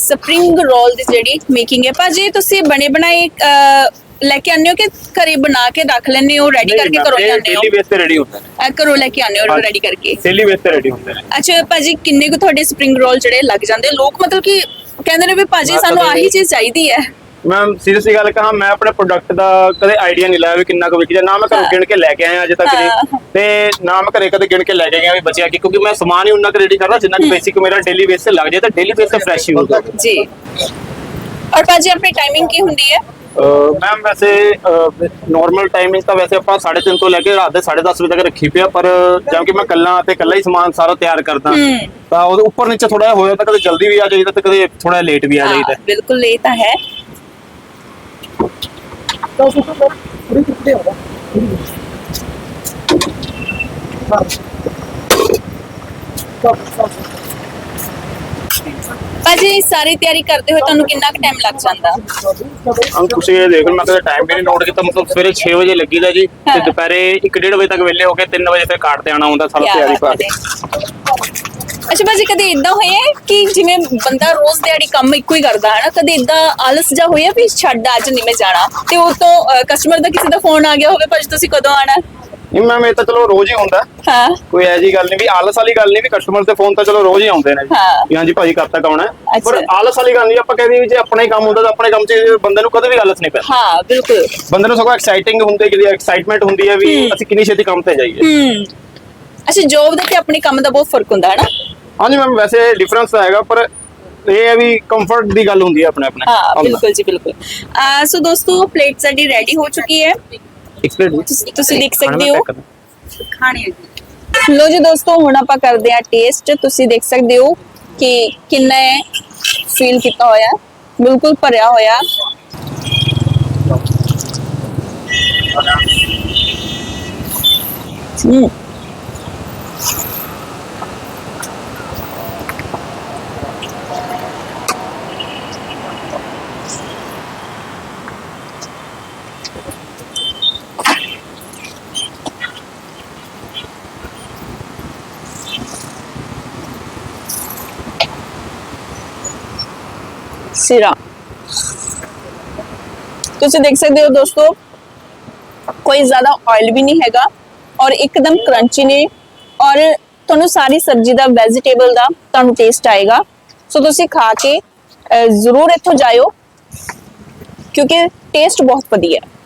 ਸਪਰਿੰਗ ਰੋਲ ਦੀ ਜਿਹੜੀ ਮੇਕਿੰਗ ਹੈ। ਭਾਜੀ ਤੁਸੀਂ ਬਣੇ ਬਣਾਏ ਅਹ, ਲੈ ਕੇ ਆਉਂਦੇ ਹੋ ਕਿ ਘਰੇ ਬਣਾ ਕੇ ਰੱਖ ਲੈਂਦੇ ਹੋ ਰੈਡੀ ਕਰਕੇ ਘਰੋਂ ਜਾਂਦੇ ਹੋ? ਡੇਲੀ ਬੇਸ ਤੇ ਰੈਡੀ ਹੁੰਦੇ ਅਹ, ਘਰੋਂ ਲੈ ਕੇ ਆਉਂਦੇ ਹੋ। ਰੈਡੀ ਕਰਕੇ? ਡੇਲੀ ਬੇਸ ਤੇ ਰੈਡੀ ਹੁੰਦੇ ਅੱਛਾ ਭਾਜੀ ਕਿੰਨੇ ਕੁ ਤੁਹਾਡੇ ਸਪਰਿੰਗ ਰੋਲ ਜਿਹੜੇ ਲੱਗ ਜਾਂਦੇ? ਲੋਕ ਮਤਲਬ ਕਿ ਕਹਿੰਦੇ ਨੇ ਵੀ ਭਾਜੀ ਮੈਂ ਸਾਨੂੰ ਆਹੀ ਚੀਜ਼ ਚਾਹੀਦੀ ਹੈ। ਮੈਮ ਸੀਰੀਅਸਲੀ ਗੱਲ ਕਹਾਂ ਮੈਂ ਆਪਣੇ ਪ੍ਰੋਡਕਟ ਦਾ ਕਦੇ ਆਈਡੀਆ ਨਹੀਂ ਲਾਇਆ ਵੀ ਕਿੰਨਾ ਕੁ ਵਿਕ ਜਾ ਨਾ ਮੈਂ ਘਰੋਂ। ਗਿਣ ਕੇ ਲੈ ਕੇ ਆਇਆ ਅਜੇ ਤੱਕ। ਜੀ ਤੇ ਨਾ ਮੈਂ ਘਰੇ ਕਦੇ ਗਿਣ ਕੇ ਲੈ ਕੇ ਗਿਆ ਵੀ ਬਚਿਆ ਕਿ ਕਿਉਂਕਿ ਮੈਂ ਸਮਾਨ ਹੀ ਉਨਾ ਕੁ ਰੈਡੀ ਕਰਦਾ ਜਿੰਨਾ ਕਿ ਬੇਸਿਕ ਮੇਰਾ ਡੇਲੀ ਬੇਸ ਤੇ ਲੱਗ ਜਾਏ ਤਾਂ ਡੇਲੀ ਬੇਸ ਤੇ ਫਰੈਸ਼ ਹੀ ਹੁੰਦਾ ਜੀ। ਔਰ ਭਾਜੀ ਆਪਣੀ ਟਾਈਮਿੰਗ ਕੀ ਹੁੰਦੀ ਹੈ? ਮੈਮ ਵੈਸੇ ਨਾਰਮਲ ਟਾਈਮਿੰਗ ਤਾਂ ਵੈਸੇ ਆਪਾਂ 3:30 ਤੋਂ ਲੈ ਕੇ ਰਾਤ ਦੇ 10:30 ਵਜੇ ਤੱਕ ਰੱਖੀ ਪਿਆ ਪਰ ਜਿਵੇਂ ਕਿ ਮੈਂ ਕੱਲਾ ਤੇ ਕੱਲਾ ਹੀ ਸਮਾਨ ਸਾਰਾ ਤਿਆਰ ਕਰਦਾ। ਤਾਂ ਉਹਦੇ ਉੱਪਰ ਨੀਚੇ ਥੋੜਾ ਜਿਹਾ ਹੋ ਜਾਂਦਾ ਕਦੇ ਜਲਦੀ ਵੀ ਆ ਜਾਈਦਾ ਤੇ ਕਦੇ ਥੋੜਾ ਲੇਟ ਵੀ ਆ ਜਾਈਦਾ। ਬਿਲਕੁਲ ਇਹ ਤਾਂ ਹੈ। ਭਾਜੀ ਸਾਰੀ ਤਿਆਰੀ ਕਰਦੇ ਹੋਏ ਤੁਹਾਨੂੰ ਕਿੰਨਾ ਕੁ ਟਾਈਮ ਲੱਗ ਜਾਂਦਾ ਤੁਸੀਂ ਇਹ ਦੇਖ ਲਓ ਮੈਂ ਕਦੇ ਟਾਈਮ ਵੀ ਨਹੀਂ ਨੋਟ ਕੀਤਾ ਮਤਲਬ ਸਵੇਰੇ 6 ਵਜੇ ਲੱਗੀਦਾ ਜੀ ਤੇ। ਦੁਪਹਿਰੇ 1:30 ਵਜੇ ਤੱਕ ਵਿਹਲੇ ਹੋ ਕੇ 3 ਵਜੇ ਫਿਰ ਕਾਟ ਤੇ ਆਣਾ ਹੁੰਦਾ ਸਾਰਾ ਕਿਆ ਤਿਆਰੀ ਬਾਤ ਪਾ ਹੈ। ਅੱਛਾ ਭਾਜੀ ਕਦੇ ਇਦਾਂ ਹੋਇਆ ਕਿ ਜਿਵੇਂ ਬੰਦਾ ਰੋਜ਼ ਦਿਹਾੜੀ ਕੰਮ ਇੱਕੋ ਹੀ ਕਰਦਾ ਹੈ ਨਾ ਕਦੇ ਇਦਾਂ ਆਲਸ ਜਾ ਹੋਇਆ ਵੀ ਛੱਡ ਅੱਜ ਨਹੀਂ ਮੈਂ ਜਾਣਾ? ਤੇ ਉਹ ਤੋਂ ਕਸਟਮਰ ਦਾ ਕਿਸੇ ਦਾ ਫੋਨ ਆ ਗਿਆ ਹੋਵੇ ਭਾਜੀ ਤੁਸੀਂ ਕਦੋਂ ਆਣਾ? ਨਹੀਂ ਮੈਮ ਇਹ ਤਾਂ ਚਲੋ ਰੋਜ਼ ਹੀ ਹੁੰਦਾ। ਹਾਂ। ਕੋਈ ਐਜੀ ਗੱਲ ਨਹੀਂ ਵੀ ਆਲਸ ਵਾਲੀ ਗੱਲ ਨਹੀਂ ਵੀ ਕਸਟਮਰ ਦੇ ਫੋਨ ਤਾਂ ਚਲੋ ਰੋਜ਼ ਹੀ ਆਉਂਦੇ ਨੇ। ਜੀ ਹਾਂਜੀ ਭਾਜੀ ਕਦ ਤੱਕ ਆਉਣਾ? ਪਰ। ਆਲਸ ਵਾਲੀ ਗੱਲ ਨਹੀਂ ਆਪਾਂ ਕਹਿੰਦੇ ਵੀ ਜੇ ਆਪਣਾ ਹੀ ਕੰਮ ਹੁੰਦਾ ਤਾਂ ਆਪਣੇ ਕੰਮ 'ਚ ਬੰਦੇ ਨੂੰ ਕਦੇ ਵੀ ਆਲਸ ਨਹੀਂ ਪੈਂਦਾ। ਹਾਂ ਬਿਲਕੁਲ। ਬੰਦੇ ਨੂੰ ਸਗੋਂ ਐਕਸਾਈਟਿੰਗ ਹੁੰਦੀ ਕਿ ਐਕਸਾਈਟਮੈਂਟ ਹੁੰਦੀ ਹੈ ਵੀ ਅਸੀਂ ਕਿੰਨੀ ਛੇਤੀ ਕੰਮ ਤੇ ਜਾਈਏ। ਹੂੰ। ਅੱਛਾ ਜੋਬ ਦਾ ਤੇ ਆਪਣੇ ਕੰਮ ਦਾ ਬਹੁਤ ਫ਼ਰਕ ਹੁੰਦਾ ਹੈ ਨਾ ਹਾਂਜੀ ਮੈਮ ਵੈਸੇ ਡਿਫਰੈਂਸ ਤਾਂ ਹੈਗਾ ਪਰ ਇਹ ਹੈ ਵੀ ਕੰਫਰਟ ਦੀ ਗੱਲ ਹੁੰਦੀ ਹੈ ਆਪਣੇ ਆਪਣੇ ਹਾਂ ਬਿਲਕੁਲ ਜੀ ਬਿਲਕੁਲ ਆ ਸੋ ਦੋਸਤੋ ਪਲੇਟ ਸਾਡੀ ਰੈਡੀ ਹੋ ਚੁੱਕੀ ਹੈ ਐਕਸਪਲੇਨ ਤੁਸੀਂ- ਤੁਸੀਂ ਦੇਖ ਸਕਦੇ ਹੋ ਖਾਣੀ ਹੈ ਲੋ ਜੀ ਦੋਸਤੋ ਹੁਣ ਆਪਾਂ ਕਰਦੇ ਆ ਟੇਸਟ ਤੁਸੀਂ ਦੇਖ ਸਕਦੇ ਹੋ ਕਿ ਕਿੰਨਾ ਫੀਲ ਕੀਤਾ ਹੋਇਆ ਬਿਲਕੁਲ ਭਰਿਆ ਹੋਇਆ ਹੂੰ ਸਿਰਾ ਤੁਸੀਂ ਦੇਖ ਸਕਦੇ ਹੋ ਦੋਸਤੋ ਕੋਈ ਜ਼ਿਆਦਾ ਆਇਲ ਵੀ ਨਹੀਂ ਹੈਗਾ ਔਰ ਇੱਕਦਮ ਕਰੰਚੀ ਨੇ ਔਰ ਤੁਹਾਨੂੰ ਸਾਰੀ ਸਬਜ਼ੀ ਦਾ ਵੈਜੀਟੇਬਲ ਦਾ ਤੁਹਾਨੂੰ ਟੇਸਟ ਆਏਗਾ ਸੋ ਤੁਸੀਂ ਖਾ ਕੇ ਅਹ, ਜ਼ਰੂਰ ਇੱਥੋਂ ਜਾਇਓ ਕਿਉਂਕਿ ਟੇਸਟ ਬਹੁਤ ਵਧੀਆ ਹੈ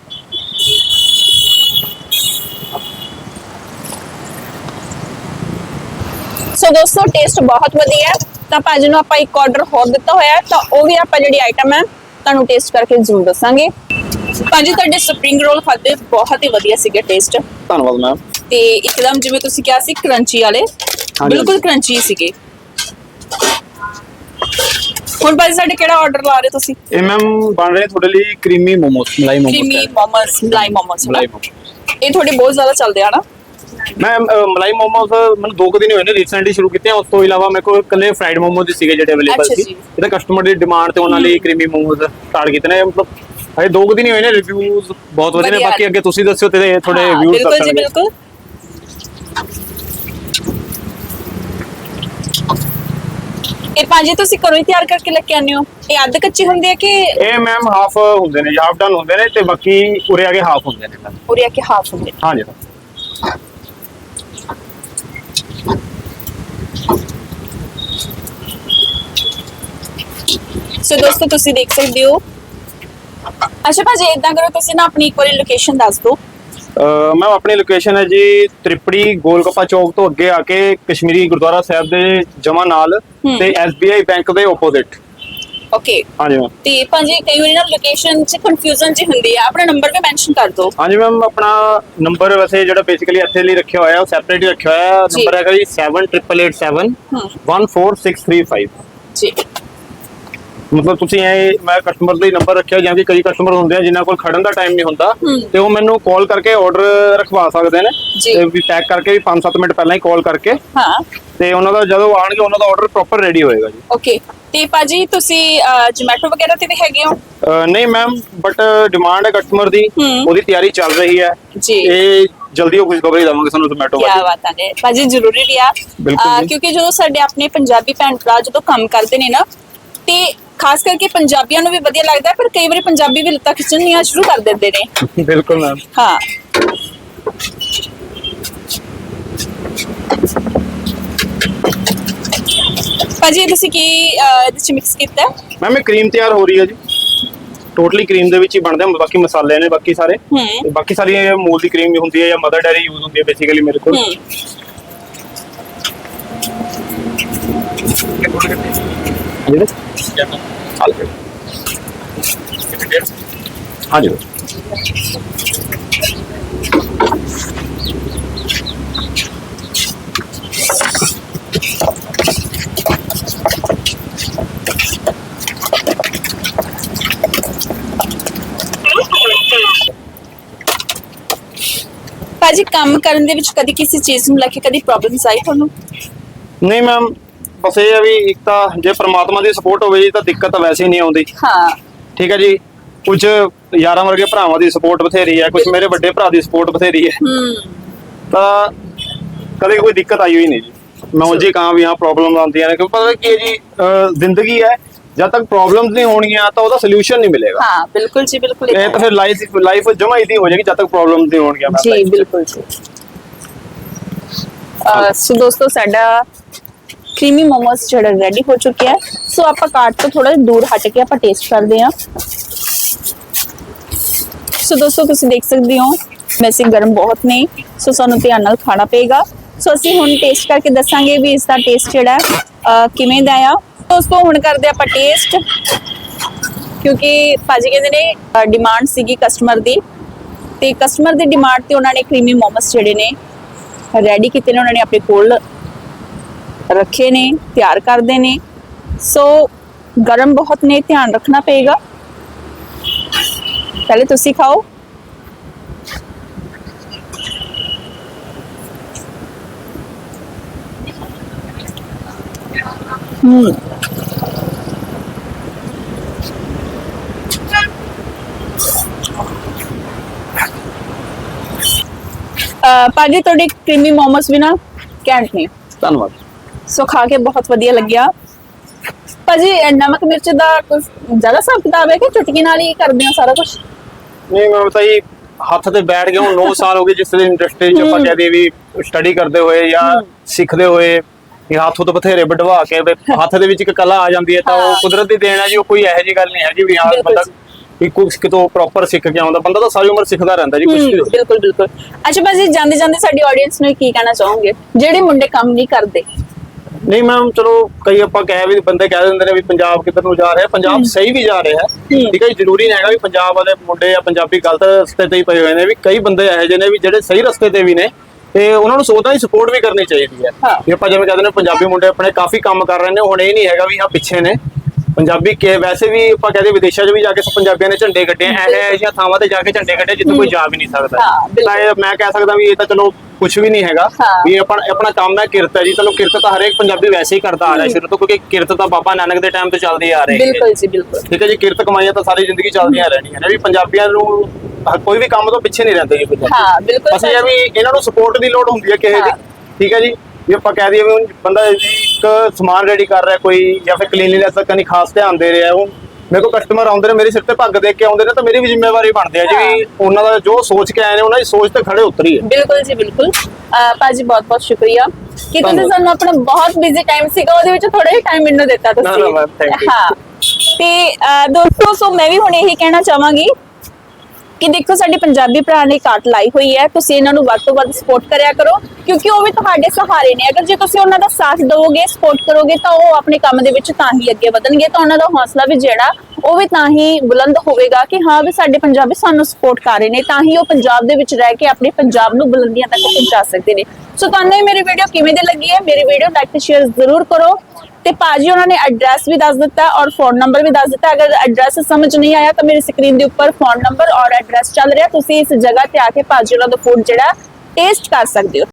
ਸੋ ਦੋਸਤੋ ਟੇਸਟ ਬਹੁਤ ਵਧੀਆ ਹੈ ਤਾਂ ਭਾਜੀ ਨੂੰ ਆਪਾਂ ਇੱਕ ਆਰਡਰ ਹੋਰ ਦਿੱਤਾ ਹੋਇਆ ਹੈ ਤਾਂ ਉਹ ਵੀ ਆਪਾਂ ਜਿਹੜੀ ਆਈਟਮ ਹੈ ਤੁਹਾਨੂੰ ਟੇਸਟ ਕਰਕੇ ਜ਼ਰੂਰ ਦੱਸਾਂਗੇ। ਭਾਜੀ ਤੁਹਾਡੇ ਸਪਰਿੰਗ ਰੋਲ ਖਾਦੇ ਬਹੁਤ ਹੀ ਵਧੀਆ ਸੀਗਾ ਟੇਸਟ ਧੰਨਵਾਦ ਮੈਮ ਤੇ ਇੱਕਦਮ ਜਿਵੇਂ ਤੁਸੀਂ ਕਿਹਾ ਸੀ ਕਰੰਚੀ ਵਾਲੇ। ਬਿਲਕੁਲ ਕਰੰਚੀ ਸੀਗੇ। ਹੁਣ ਭਾਜੀ ਸਾਡੇ ਕਿਹੜਾ ਆਰਡਰ ਲਾ ਰਹੇ ਤੁਸੀਂ? ਇਹ ਮੈਮ ਬਣ ਰਹੇ ਤੁਹਾਡੇ ਲਈ ਕਰੀਮੀ ਮੋਮੋਸ ਮਲਾਈ ਮੋਮੋਸ ਕ੍ਰੀਮੀ ਮੋਮੋਸ ਮਲਾਈ ਮੋਮੋਸ ਮਲਾਈ ਮੋਮੋਸ ਇਹ ਤੁਹਾਡੇ ਬਹੁਤ ਜ਼ਿਆਦਾ ਚੱਲਦੇ ਆ ਨਾ? ਮੈਂ ਮਲਾਈ ਮੋਮੋਸ ਮੈਨੂੰ ਦੋ ਕੁ ਦਿਨ ਹੋਏ ਨੇ ਰੀਸੈਂਟਲੀ ਸ਼ੁਰੂ ਕੀਤੇ ਆ। ਉਸ ਤੋਂ ਇਲਾਵਾ ਮੇਰੇ ਕੋਲ ਇਕੱਲੇ ਫਰਾਈਡ ਮੋਮੋਸ ਹੀ ਸੀਗੇ ਜਿਹੜੇ ਅਵੇਲੇਬਲ ਅੱਛਾ ਸੀ। ਜੀ। ਇਹਦਾ ਕਸਟਮਰ ਦੀ ਡਿਮਾਂਡ ਤੇ ਉਹਨਾਂ ਲਈ ਕਰੀਮੀ ਮੋਮੋਸ ਸਟਾਰਟ ਕੀਤੇ ਨੇ। ਮਤਲਬ ਹਜੇ ਦੋ ਕੁ ਦਿਨ ਹੀ ਹੋਏ ਨੇ ਰਿਵਿਊਜ਼ ਬਹੁਤ ਵਧੀਆ। ਨੇ ਵਧੀਆ। ਬਾਕੀ ਅੱਗੇ ਤੁਸੀਂ ਦੱਸਿਓ ਤੇ ਥੋੜੇ ਹਾਂ, ਰਿਵਿਊਜ਼ ਬਿਲਕੁਲ ਜੀ ਬਿਲਕੁਲ। ਇਹ ਭਾਜੀ ਤੁਸੀਂ ਘਰੋਂ ਹੀ ਤਿਆਰ ਕਰਕੇ ਲੈ ਕੇ ਆਉਂਦੇ ਹੋ? ਇਹ ਅੱਧ ਕੱਚੇ ਹੁੰਦੇ ਆ ਕਿ ਇਹ ਮੈਮ ਹਾਫ ਹੁੰਦੇ ਨੇ ਹਾਫ ਡਨ ਹੁੰਦੇ ਨੇ ਤੇ ਬਾਕੀ ਉਰੇ ਆ ਕੇ ਹਾਫ ਹੁੰਦੇ ਨੇ। ਉਰੇ ਆ ਕੇ ਹਾਫ ਹੁੰਦੇ ਹਾਂਜੀ। ਸੋ ਦੋਸਤੋ ਤੁਸੀਂ ਦੇਖ ਸਕਦੇ ਹੋ। ਅੱਛਾ ਭਾਜੀ ਇਦਾਂ ਕਰੋ ਤੁਸੀਂ ਨਾ ਆਪਣੀ ਇੱਕ ਵਾਰੀ ਲੋਕੇਸ਼ਨ ਦੱਸ ਦਿਓ। ਮੈਮ ਆਪਣੀ ਲੋਕੇਸ਼ਨ ਹੈ ਜੀ ਤ੍ਰਿਪੜੀ ਗੋਲਗੱਪਾ ਚੌਕ ਤੋਂ ਅੱਗੇ ਆ ਕੇ ਕਸ਼ਮੀਰੀ ਗੁਰਦੁਆਰਾ ਸਾਹਿਬ ਦੇ ਜਮਾ ਨਾਲ। ਤੇ SBI ਬੈਂਕ ਦੇ ਆਪੋਜ਼ਿਟ ਓਕੇ ਹਾਂਜੀ ਮੈਮ ਤੇ ਭਾਜੀ ਕਈ ਵਾਰੀ ਨਾ ਲੋਕੇਸ਼ਨ 'ਚ ਕਨਫਿਊਜ਼ਨ ਜੀ ਹੁੰਦੀ ਆ। ਆਪਣਾ ਨੰਬਰ ਵੀ ਮੈਂਸ਼ਨ ਕਰ ਦਿਓ। ਹਾਂਜੀ ਮੈਮ ਆਪਣਾ ਨੰਬਰ ਵੈਸੇ ਜਿਹੜਾ ਬੇਸਿਕਲੀ ਇੱਥੇ ਲਈ ਰੱਖਿਆ ਹੋਇਆ ਉਹ ਸੈਪਰੇਟ ਹੀ ਰੱਖਿਆ ਹੋਇਆ। ਜੀ। ਨੰਬਰ ਹੈਗਾ ਜੀ 7887 ਹੂੰ। 14635 ਜੀ। ਮਤਲਬ ਤੁਸੀਂ ਇਹ ਮੈਂ ਕਸਟਮਰ ਲਈ ਨੰਬਰ ਰੱਖਿਆ ਜਾਂ ਕਿ ਕਈ ਕਸਟਮਰ ਹੁੰਦੇ ਆ ਜਿਨ੍ਹਾਂ ਕੋਲ ਖੜਨ ਦਾ ਟਾਈਮ ਨਹੀਂ ਹੁੰਦਾ ਹੂੰ। ਤੇ ਉਹ ਮੈਨੂੰ ਕਾਲ ਕਰਕੇ ਆਰਡਰ ਰਖਵਾ ਸਕਦੇ ਨੇ। ਤੇ ਵੀ ਪੈਕ ਕਰਕੇ ਵੀ 5-7 ਮਿੰਟ ਪਹਿਲਾਂ ਹੀ ਕਾਲ ਕਰਕੇ। ਹਾਂ। ਤੇ ਉਹਨਾਂ ਦਾ ਜਦੋਂ ਆਣਗੇ ਉਹਨਾਂ ਦਾ ਆਰਡਰ ਪ੍ਰੋਪਰ ਰੈਡੀ ਹੋਏਗਾ ਜੀ। ਓਕੇ ਤੇ ਭਾਜੀ ਤੁਸੀਂ ਜੋਮੈਟੋ ਵਗੈਰਾ ਤੇ ਵੀ ਹੈਗੇ ਹੋ? ਨਹੀਂ ਮੈਮ ਬਟ ਡਿਮਾਂਡ ਹੈ ਕਸਟਮਰ ਦੀ। ਹੂੰ। ਉਹਦੀ ਤਿਆਰੀ ਚੱਲ ਰਹੀ ਹੈ। ਜੀ। ਇਹ ਜਲਦੀ ਉਹ ਖੁਸ਼ਖਬਰੀ ਦਵਾਂਗੇ ਸਾਨੂੰ ਜ਼ੋਮੈਟੋ ਕੀ ਵਾਲੀ ਬਾਤਾਂ ਨੇ ਭਾਜੀ ਜ਼ਰੂਰੀ ਵੀ ਆ। ਕਿਉਂਕਿ ਜਦੋਂ ਸਾਡੇ ਆਪਣੇ ਪੰਜਾਬੀ ਭੈਣ ਭਰਾ ਜਦੋਂ ਕੰਮ ਕਰਦੇ ਨੇ ਨਾ ਤੇ ਖਾਸ ਕਰਕੇ ਪੰਜਾਬੀਆਂ ਨੂੰ ਵੀ ਵਧੀਆ ਲੱਗਦਾ ਹੈ, ਪਰ ਕਈ ਵਾਰੀ ਪੰਜਾਬੀ ਵੀ ਲੱਤਾਂ ਖਿੱਚਣੀਆਂ ਸ਼ੁਰੂ ਕਰ ਦਿੰਦੇ ਨੇ। ਬਿਲਕੁਲ ਮੈਮ ਹਾਂ। ਭਾਜੀ ਤੁਸੀਂ ਕੀ ਇਹਦੇ ਚ ਮਿਕਸ ਕੀਤਾ? ਹੈ? ਮੈਮ ਇਹ ਕਰੀਮ ਤਿਆਰ ਹੋ ਰਹੀ ਹੈ ਜੀ। ਟੋਟਲੀ ਕਰੀਮ ਦੇ ਵਿੱਚ ਹੀ ਬਣਦੇ ਆ ਬਾਕੀ ਮਸਾਲੇ ਨੇ ਬਾਕੀ ਸਾਰੇ। ਹੂੰ। ਤੇ ਬਾਕੀ ਸਾਰੀਆਂ ਇਹ ਮੂਲ ਦੀ ਕਰੀਮ ਹੁੰਦੀ ਹੈ ਜਾਂ ਮਦਰ ਡੈਰੀ ਯੂਜ਼ ਹੁੰਦੀ ਹੈ ਬੇਸਿਕਲੀ ਮੇਰੇ ਕੋਲ। ਹੂੰ। ਜਿਹੜੇ ਹਾਂਜੀ ਭਾਜੀ ਕੰਮ ਕਰਨ ਦੇ ਵਿੱਚ ਕਦੀ ਕਿਸੇ ਚੀਜ਼ ਨੂੰ ਲੈ ਕੇ ਕਦੀ ਪ੍ਰੋਬਲਮਸ ਆਈ ਤੁਹਾਨੂੰ ਨਹੀਂ ਮੈਮ ਬਸ ਇਹ ਹੈ ਵੀ ਇੱਕ ਤਾਂ ਜੇ ਪ੍ਰਮਾਤਮਾ ਦੀ ਸਪੋਰਟ ਹੋਵੇ ਜੀ ਤਾਂ ਦਿੱਕਤ ਵੈਸੇ ਨਹੀਂ ਆਉਂਦੀ। ਹਾਂ। ਠੀਕ ਹੈ ਜੀ? ਕੁਝ ਯਾਰਾਂ ਵਰਗੇ ਭਰਾਵਾਂ ਦੀ ਸਪੋਰਟ ਬਥੇਰੀ ਹੈ ਕੁਝ ਮੇਰੇ ਵੱਡੇ ਭਰਾ ਦੀ ਸਪੋਰਟ ਬਥੇਰੀ ਹੈ। ਹੂੰ। ਤਾਂ ਕਦੇ ਕੋਈ ਦਿੱਕਤ ਆਈ ਹੋਈ ਨਹੀਂ ਜੀ। ਮੈਂ ਉਂਝ ਹੀ ਕਹਾਂ ਵੀ ਹਾਂ ਪ੍ਰੋਬਲਮ ਆਉਂਦੀਆਂ ਨੇ ਕਿਉਂਕਿ ਪਤਾ ਕੀ ਹੈ ਜੀ ਅਹ ਜ਼ਿੰਦਗੀ ਹੈ ਜਦ ਤੱਕ ਪ੍ਰੋਬਲਮਸ ਨਹੀਂ ਹੋਣਗੀਆਂ ਤਾਂ ਉਹਦਾ ਸੋਲੂਸ਼ਨ ਨਹੀਂ ਮਿਲੇਗਾ। ਹਾਂ ਬਿਲਕੁਲ ਜੀ ਬਿਲਕੁਲ ਇਹ ਤਾਂ ਫਿਰ ਲਾਈਫ ਲਾਈਫ ਜਮਾ ਹੀ ਹੋ ਜਾਏਗੀ ਜਦ ਤੱਕ ਪ੍ਰੋਬਲਮਸ ਨਹੀਂ ਹੋਣਗੀਆਂ ਮੈਂ ਜੀ ਬਿਲਕੁਲ ਜੀ। ਅਹ ਸੋ ਦੋਸਤੋ ਸਾਡਾ ਕ੍ਰੀਮੀ ਮੋਮੋਸ ਜਿਹੜਾ ਰੈਡੀ ਹੋ ਚੁੱਕਿਆ ਹੈ। ਸੋ ਆਪਾਂ ਕਾਰਟ ਤੋਂ ਥੋੜਾ ਦੂਰ ਹਟ ਕੇ ਆਪਾਂ ਟੇਸਟ ਕਰਦੇ ਹਾਂ। ਸੋ ਦੋਸਤੋ, ਤੁਸੀਂ ਦੇਖ ਸਕਦੇ ਹੋ, ਵੈਸੇ ਗਰਮ ਬਹੁਤ ਨੇ। ਸੋ ਸਾਨੂੰ ਧਿਆਨ ਨਾਲ ਖਾਣਾ ਪਏਗਾ। ਸੋ ਅਸੀਂ ਹੁਣ ਟੇਸਟ ਕਰਕੇ ਦੱਸਾਂਗੇ ਵੀ ਇਸ ਦਾ ਟੇਸਟ ਜਿਹੜਾ ਕਿਵੇਂ ਦਾ ਆ। ਦੋਸਤੋ, ਹੁਣ ਕਰਦੇ ਆਪਾਂ ਟੇਸਟ ਕਿਉਂਕਿ ਭਾਜੀ ਕਹਿੰਦੇ ਨੇ ਡਿਮਾਂਡ ਸੀਗੀ ਕਸਟਮਰ ਦੀ। ਤੇ ਕਸਟਮਰ ਦੀ ਡਿਮਾਂਡ ਤੇ ਉਹਨਾਂ ਨੇ ਕ੍ਰੀਮੀ ਮੋਮਸ ਜਿਹੜੇ ਨੇ ਰੈਡੀ ਕੀਤੇ ਨੇ। ਉਹਨਾਂ ਨੇ ਆਪਣੇ ਕੋਲ ਰੱਖੇ ਨੇ ਤਿਆਰ ਕਰਦੇ ਨੇ ਸੋ ਗਰਮ ਬਹੁਤ ਨੇ ਧਿਆਨ ਰੱਖਣਾ ਪਏਗਾ ਪਹਿਲੇ ਤੁਸੀਂ ਖਾਓ ਹੂੰ ਅਹ ਭਾਜੀ ਤੁਹਾਡੇ ਕ੍ਰੀਮੀ ਮੋਮਸ ਵੀ ਨਾ ਕੈਂਟ ਨੇ ਧੰਨਵਾਦ ਸੋ ਖਾ ਕੇ ਬਹੁਤ ਵਧੀਆ ਲੱਗਿਆ। ਭਾਜੀ ਨਮਕ ਮਿਰਚ ਦਾ ਕੁਝ ਜ਼ਿਆਦਾ ਹਿਸਾਬ ਕਿਤਾਬ ਹੈ ਕਿ ਚੁਟਕੀ ਨਾਲ ਹੀ ਕਰਦੇ ਹੋ ਸਾਰਾ ਕੁਝ ਨਹੀਂ ਮੈਂ ਬਤਾ ਜੀ ਹੱਥ ਤੇ ਬੈਠ ਗਿਆ ਹੁਣ 9 ਸਾਲ ਹੋ ਗਏ ਜਿਸ ਦੇ ਇੰਡਸਟਰੀ ਚ ਆਪਾਂ। ਕਹਦੇ ਵੀ ਸਟੱਡੀ ਕਰਦੇ ਹੋਏ ਜਾਂ ਸਿੱਖਦੇ ਹੋਏ ਇਹ ਹੱਥੋਂ ਤੋਂ ਬਥੇਰੇ ਵਡਵਾ ਕੇ ਹੱਥ ਦੇ ਵਿੱਚ ਇੱਕ ਕਲਾ ਆ ਜਾਂਦੀ ਹੈ ਤਾਂ ਉਹ। ਕੁਦਰਤ ਦੀ ਦੇਣ ਹੈ ਜੀ ਉਹ ਕੋਈ ਇਹੋ ਜਿਹੀ ਗੱਲ ਨਹੀਂ ਹੈ ਜੀ ਵੀ ਹਾਂ ਬੰਦਾ ਵੀ ਕੁਝ ਕਿਤੋਂ ਪ੍ਰੋਪਰ ਸਿੱਖ ਕੇ ਆਉਂਦਾ ਬੰਦਾ ਤਾਂ ਸਾਰੀ ਉਮਰ ਸਿੱਖਦਾ ਰਹਿੰਦਾ ਜੀ ਕੁਝ ਬਿਲਕੁਲ ਬਿਲਕੁਲ। ਅੱਛਾ ਭਾਜੀ ਜਾਂਦੇ ਜਾਂਦੇ ਸਾਡੀ ਆਡੀਅנס ਨੂੰ ਕੀ ਕਹਿਣਾ ਚਾਹੋਗੇ? ਜਿਹੜੇ ਮੁੰਡੇ ਕੰਮ ਨਹੀਂ ਕਰਦੇ ਨਹੀਂ ਮੈਮ ਚਲੋ ਕਈ ਆਪਾਂ ਕਹਿ ਵੀ ਬੰਦੇ ਕਹਿ ਦਿੰਦੇ ਨੇ ਵੀ ਪੰਜਾਬ ਕਿੱਧਰ ਨੂੰ ਜਾ ਰਿਹਾ ਪੰਜਾਬ ਸਹੀ ਵੀ ਜਾ ਰਿਹਾ ਹੈ। ਠੀਕ ਹੈ ਜੀ ਜ਼ਰੂਰੀ ਨਹੀਂ ਹੈਗਾ ਵੀ ਪੰਜਾਬ ਵਾਲੇ ਮੁੰਡੇ ਜਾਂ ਪੰਜਾਬੀ ਗਲਤ ਰਸਤੇ ਤੇ ਹੀ ਪਏ ਹੋਏ ਨੇ ਵੀ ਕਈ ਬੰਦੇ ਇਹੋ ਜਿਹੇ ਨੇ ਵੀ ਜਿਹੜੇ ਸਹੀ ਰਸਤੇ ਤੇ ਵੀ ਨੇ ਤੇ ਉਹਨਾਂ ਨੂੰ ਸੋਚਦਾ ਹੀ ਸਪੋਰਟ ਵੀ ਕਰਨੀ ਚਾਹੀਦੀ ਹੈ। ਵੀ ਆਪਾਂ ਜਿਵੇਂ ਕਹਿੰਦੇ ਨੇ ਪੰਜਾਬੀ ਮੁੰਡੇ ਆਪਣੇ ਕਾਫੀ ਕੰਮ ਕਰ ਰਹੇ ਨੇ ਹੁਣ ਇਹ ਨਹੀਂ ਹੈਗਾ ਵੀ ਹਾਂ ਪਿੱਛੇ ਨੇ ਪੰਜਾਬੀ ਕੇ ਵੈਸੇ ਵੀ ਆਪਾਂ ਕਹਿੰਦੇ ਵਿਦੇਸ਼ਾਂ 'ਚ ਵੀ ਜਾ ਕੇ ਪੰਜਾਬੀਆਂ ਨੇ ਝੰਡੇ ਕੱਢੇ ਐ ਜਿਹੀਆਂ ਥਾਵਾਂ ਤੇ ਜਾ ਕੇ ਝੰਡੇ ਕੱਢੇ ਜਿੱਥੇ ਕੋਈ ਜਾ ਵੀ ਨਹੀਂ ਸਕਦਾ। ਤਾਂ ਇਹ ਮੈਂ ਕਹਿ ਸਕਦਾ ਵੀ ਇਹ ਤਾਂ ਚਲੋ ਕੁਝ ਵੀ ਨਹੀਂ ਹੈਗਾ। ਵੀ ਆਪਣਾ ਆਪਣਾ ਕੰਮ ਹੈ ਕਿਰਤ ਹੈ ਜੀ। ਚਲੋ ਕਿਰਤ ਤਾਂ ਹਰੇਕ ਪੰਜਾਬੀ ਵੈਸੇ ਹੀ ਕਰਦਾ ਆ ਰਿਹਾ ਸ਼ੁਰੂ ਤੋਂ ਕਿਉਂਕਿ ਕਿਰਤ ਤਾਂ ਬਾਬਾ ਨਾਨਕ ਦੇ ਟਾਈਮ ਤੋਂ ਚੱਲਦੀ ਆ ਰਹੀ ਹੈ। ਬਿਲਕੁਲ ਜੀ ਬਿਲਕੁਲ। ਠੀਕ ਹੈ ਜੀ ਕਿਰਤ ਕਮਾਈਆਂ ਤਾਂ ਸਾਰੀ ਜ਼ਿੰਦਗੀ ਚੱਲਦੀਆਂ ਰਹਿਣੀਆਂ ਨੇ। ਵੀ ਪੰਜਾਬੀਆਂ ਨੂੰ ਕੋਈ ਵੀ ਕੰਮ ਤੋਂ ਪਿੱਛੇ ਨਹੀਂ ਰਹਿੰਦੇ ਜੀ ਪੰਜਾਬੀ ਹਾਂ ਬਿਲਕੁਲ ਬਸ ਇਹ ਵੀ ਇਹਨਾਂ ਨੂੰ ਸਪੋਰਟ ਦੀ ਲੋੜ ਹੁੰਦੀ ਹੈ ਕਿਸੇ ਦੀ। ਠੀਕ ਹੈ ਜੀ ਵੀ ਆਪਾਂ ਕਹਿ ਦਈਏ ਵੀ ਬੰਦਾ ਜੀ ਇੱਕ ਸਮਾਨ ਰੈਡੀ ਕਰ ਰਿਹਾ ਕੋਈ ਜਾਂ ਫਿਰ ਕਲੀਨਲੀਨੈਸ ਦਾ ਕਨੀ ਖਾਸ ਧਿਆਨ ਦੇ ਰਿਹਾ ਉਹ। ਮੇਰੇ ਕੋਲ ਕਸਟਮਰ ਆਉਂਦੇ ਨੇ ਮੇਰੇ ਸਿਰ ਤੇ ਪੱਗ ਦੇ ਕੇ ਆਉਂਦੇ ਨੇ ਤਾਂ ਮੇਰੀ ਵੀ ਜ਼ਿੰਮੇਵਾਰੀ ਬਣਦੀ ਹੈ ਜੀ ਵੀ ਉਹਨਾਂ ਦਾ ਜੋ ਸੋਚ ਕੇ ਆਏ ਨੇ ਉਹਨਾਂ ਦੀ ਸੋਚ ਤੇ ਖੜੇ ਉਤਰੀ ਹੈ ਬਿਲਕੁਲ ਜੀ ਬਿਲਕੁਲ। ਭਾਜੀ ਬਹੁਤ ਬਹੁਤ ਸ਼ੁਕਰੀਆ। ਕਿ ਤੁਸੀਂ। ਸਾਨੂੰ ਆਪਣਾ ਬਹੁਤ ਬਿਜ਼ੀ ਟਾਈਮ ਸੀਗਾ ਉਹਦੇ ਵਿੱਚ ਥੋੜਾ ਜਿਹਾ ਟਾਈਮ ਮੈਨੂੰ ਦਿੱਤਾ ਤੁਸੀਂ. ਹਾਂ। ਤੇ ਦੋਸਤੋ ਸੋ ਮੈਂ ਵੀ ਹੁਣ ਇਹੀ ਕਹਿਣਾ ਚਾਹਾਂਗੀ ਕਿ ਦੇਖੋ ਸਾਡੇ ਪੰਜਾਬੀ ਭਰਾ ਨੇ ਕਾਟ ਲਾਈ ਹੋਈ ਹੈ, ਤੁਸੀਂ ਇਹਨਾਂ ਨੂੰ ਵੱਧ ਤੋਂ ਵੱਧ ਸਪੋਰਟ ਕਰਿਆ ਕਰੋ, ਕਿਉਂਕਿ ਉਹ ਵੀ ਤੁਹਾਡੇ ਸਹਾਰੇ ਨੇ। ਅਗਰ ਜੇ ਤੁਸੀਂ ਉਹਨਾਂ ਦਾ ਸਾਥ ਦਿਓਗੇ ਸਪੋਰਟ ਕਰੋਗੇ, ਤਾਂ ਉਹ ਆਪਣੇ ਕੰਮ ਦੇ ਵਿੱਚ ਤਾਂ ਹੀ ਅੱਗੇ ਵਧਣਗੇ, ਤਾਂ ਉਹਨਾਂ ਦਾ ਹੌਸਲਾ ਵੀ ਜਿਹੜਾ, ਉਹ ਵੀ ਤਾਂ ਹੀ ਬੁਲੰਦ ਹੋਵੇਗਾ ਕਿ ਹਾਂ ਵੀ ਸਾਡੇ ਪੰਜਾਬੀ ਸਾਨੂੰ ਸਪੋਰਟ ਕਰ ਰਹੇ ਨੇ, ਤਾਂ ਹੀ ਉਹ ਪੰਜਾਬ ਦੇ ਵਿੱਚ ਰਹਿ ਕੇ ਆਪਣੇ ਪੰਜਾਬ ਨੂੰ ਬੁਲੰਦੀਆਂ ਤੱਕ ਪਹੁੰਚਾ ਸਕਦੇ ਨੇ। ਸੋ ਤੁਹਾਨੂੰ ਇਹ ਮੇਰੀ ਵੀਡੀਓ ਕਿਵੇਂ ਦੀ ਲੱਗੀ ਹੈ? ਮੇਰੀ ਵੀਡੀਓ ਲਾਈਕ ਤੇ ਸ਼ੇਅਰ ਜ਼ਰੂਰ ਕਰੋ। ਤੇ ਭਾਜੀ, ਉਹਨਾਂ ਨੇ ਐਡਰੈਸ ਵੀ ਦੱਸ ਦਿੱਤਾ ਔਰ ਫੋਨ ਨੰਬਰ ਵੀ ਦੱਸ ਦਿੱਤਾ। ਅਗਰ ਐਡਰੈਸ ਸਮਝ ਨਹੀਂ ਆਇਆ ਤਾਂ ਮੇਰੀ ਸਕਰੀਨ ਦੇ ਉੱਪਰ ਫੋਨ ਨੰਬਰ ਔਰ ਐਡਰੈਸ ਚੱਲ ਰਿਹਾ। ਤੁਸੀਂ ਇਸ ਜਗ੍ਹਾ ਤੇ ਆ ਕੇ ਭਾਜੀ, ਉਹਨਾਂ ਦਾ ਫੂਡ ਜਿਹੜਾ ਟੇਸਟ ਕਰ ਸਕਦੇ ਹੋ।